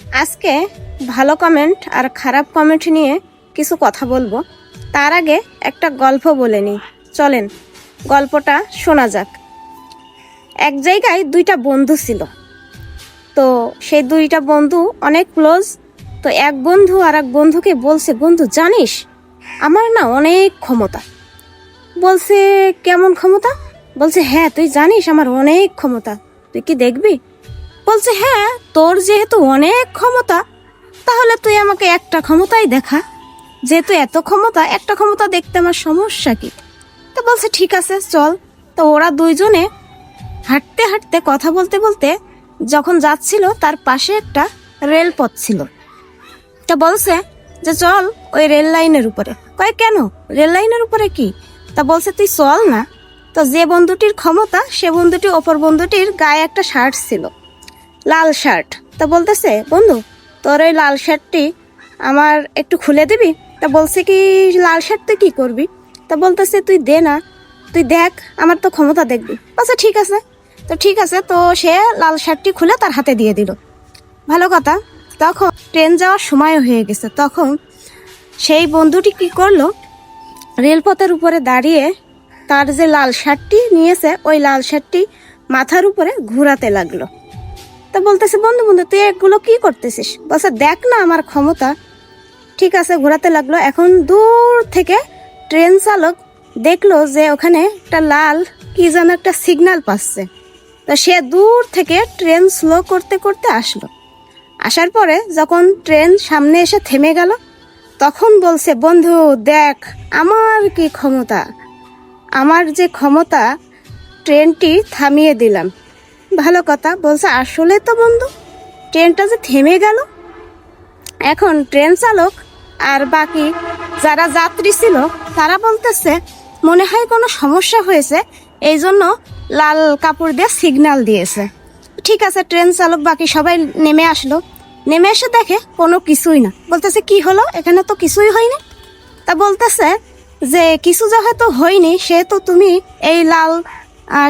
আজকে ভালো কমেন্ট আর খারাপ কমেন্ট নিয়ে কিছু কথা বলব। তার আগে একটা গল্প বলে নিই। চলেন, গল্পটা শোনা যাক। এক জায়গায় দুইটা বন্ধু ছিল। তো সেই দুইটা বন্ধু অনেক ক্লোজ তো এক বন্ধু আর এক বন্ধুকে বলছে, বন্ধু, জানিস, আমার না অনেক ক্ষমতা। বলছে, কেমন ক্ষমতা? বলছে হ্যাঁ তুই জানিস, আমার অনেক ক্ষমতা। তুই কি দেখবি? বলছে হ্যাঁ তোর যেহেতু অনেক ক্ষমতা, তাহলে তুই আমাকে একটা ক্ষমতাই দেখা। যেহেতু এত ক্ষমতা, একটা ক্ষমতা দেখতে আমার সমস্যা কি? তো বলছে, ঠিক আছে, চল। তো ওরা দুইজনে হাঁটতে হাঁটতে, কথা বলতে বলতে যখন যাচ্ছিল, তার পাশে একটা রেলপথ ছিল। তা বলছে যে, চল ওই রেল লাইনের উপরে। কয়, কেন? রেল লাইনের উপরে কি? তা বলছে, তুই চল না। তো যে বন্ধুটির ক্ষমতা, সে বন্ধুটি, অপর বন্ধুটির গায়ে একটা শার্ট ছিল। লাল শার্ট। তা বলতেছে, বন্ধু, তোর ওই লাল শার্টটি আমার একটু খুলে দিবি? তা বলছে কি, লাল শার্ট তুই কি করবি? তা বলতেছে, তুই দে না, তুই দেখ, আমার তো ক্ষমতা দেখবি। আচ্ছা ঠিক আছে। তো ঠিক আছে, তো সে লাল শার্টটি খুলে তার হাতে দিয়ে দিল। ভালো কথা, তখন ট্রেন যাওয়ার সময় হয়ে গেছে। তখন সেই বন্ধুটি কি করল? রেলপথের উপরে দাঁড়িয়ে তার যে লাল শার্টটি নিয়েছে, ওই লাল শার্টটি মাথার উপরে ঘোরাতে লাগল। তা বলতেছে, বন্ধু বন্ধু, তুই এগুলো কি করতেছিস? বলছে, দেখ না আমার ক্ষমতা। ঠিক আছে, ঘোরাতে লাগল। এখন দূর থেকে ট্রেন চালক দেখল যে ওখানে একটা লাল, কি যেন একটা সিগন্যাল পাচ্ছে। তা সে দূর থেকে ট্রেন স্লো করতে করতে আসলো। আসার পরে যখন ট্রেন সামনে এসে থেমে গেল, তখন বলছে, বন্ধু, দেখ, আমার কি ক্ষমতা? আমার যে ক্ষমতা, ট্রেনটি থামিয়ে দিলাম। ভালো কথা। বলছে, আসলে তো বন্ধু, ট্রেনটা যে থেমে গেল। এখন ট্রেন চালক আর বাকি যারা যাত্রী ছিল, তারা বলতেছে, মনে হয় কোনো সমস্যা হয়েছে, এই জন্য লাল কাপড় দিয়ে সিগন্যাল দিয়েছে। ঠিক আছে, ট্রেন চালক বাকি সবাই নেমে আসলো। নেমে এসে দেখে কোনো কিছুই না। বলতেছে, কি হলো? এখানে তো কিছুই হয়নি? তা বলতেছে যে, কিছু যা হয়তো হয়নি সেহেতু তুমি এই লাল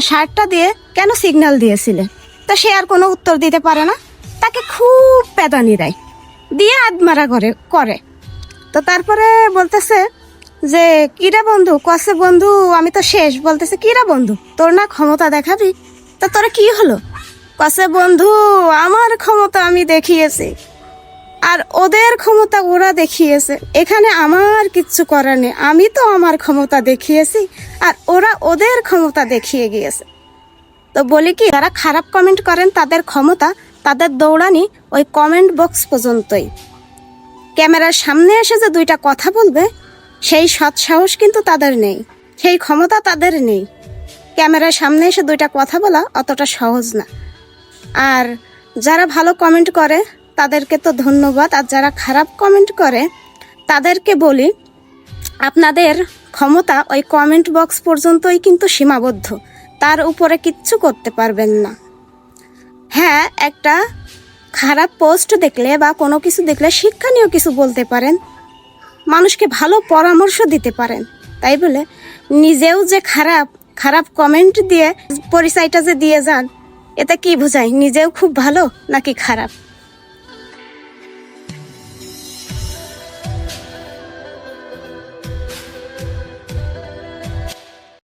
শার্টটা দিয়ে কেন সিগন্যাল দিয়েছিলে? তা সে আর কোনো উত্তর দিতে পারে না। তাকে খুব পেদানি দেয়। দিয়ে আদমারা করে করে। তো তারপরে বলতেছে যে, কিরা বন্ধু? কসে বন্ধু? আমি তো শেষ। বলতেছে, কিরা বন্ধু? তোর না ক্ষমতা দেখাবি? তা তোরা কি হলো? কসে বন্ধু, আমার ক্ষমতা আমি দেখিয়েছি। আর ওদের ক্ষমতা ওরা দেখিয়েছে। এখানে আমার কিচ্ছু করার নেই। আমি তো আমার ক্ষমতা দেখিয়েছি আর ওরা ওদের ক্ষমতা দেখিয়ে গিয়েছে। তো বলি কি, যারা খারাপ কমেন্ট করেন তাদের ক্ষমতা, তাদের দৌড়ানি ওই কমেন্ট বক্স পর্যন্তই। ক্যামেরার সামনে এসে যে দুইটা কথা বলবে, সেই সৎ সাহস কিন্তু তাদের নেই। সেই ক্ষমতা তাদের নেই। ক্যামেরার সামনে এসে দুইটা কথা বলা অতটা সহজ না। আর যারা ভালো কমেন্ট করে তাদেরকে তো ধন্যবাদ। আর যারা খারাপ কমেন্ট করে, তাদেরকে বলি, আপনাদের ক্ষমতা ওই কমেন্ট বক্স পর্যন্তই কিন্তু সীমাবদ্ধ। তার উপরে কিচ্ছু করতে পারবেন না। হ্যাঁ একটা খারাপ পোস্ট দেখলে বা কোনো কিছু দেখলে শিক্ষণীয় কিছু বলতে পারেন। মানুষকে ভালো পরামর্শ দিতে পারেন। তাই বলে, নিজেও যে খারাপ খারাপ কমেন্ট দিয়ে, পরিচয়টা যে দিয়ে যান, এটা কি বোঝায়? নিজেও খুব ভালো নাকি খারাপ?